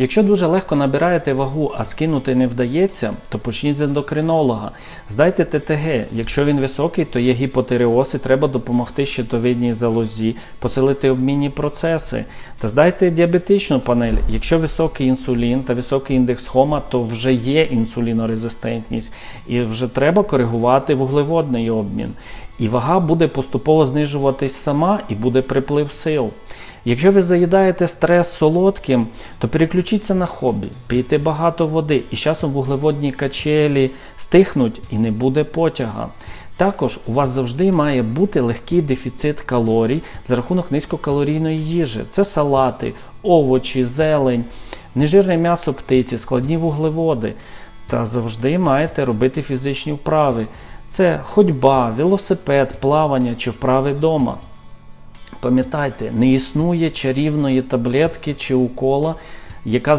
Якщо дуже легко набираєте вагу, а скинути не вдається, то почніть з ендокринолога. Здайте ТТГ. Якщо він високий, то є гіпотиреоз і треба допомогти щитовидній залозі, посилити обмінні процеси. Та здайте діабетичну панель. Якщо високий інсулін та високий індекс хома, то вже є інсулінорезистентність і вже треба коригувати вуглеводний обмін. І вага буде поступово знижуватись сама і буде приплив сил. Якщо ви заїдаєте стрес солодким, то переключіться на хобі, пийте багато води, і з часом вуглеводні качелі стихнуть і не буде потяга. Також у вас завжди має бути легкий дефіцит калорій за рахунок низькокалорійної їжі. Це салати, овочі, зелень, нежирне м'ясо птиці, складні вуглеводи. Та завжди маєте робити фізичні вправи. Це ходьба, велосипед, плавання чи вправи вдома. Пам'ятайте, не існує чарівної таблетки чи укола, яка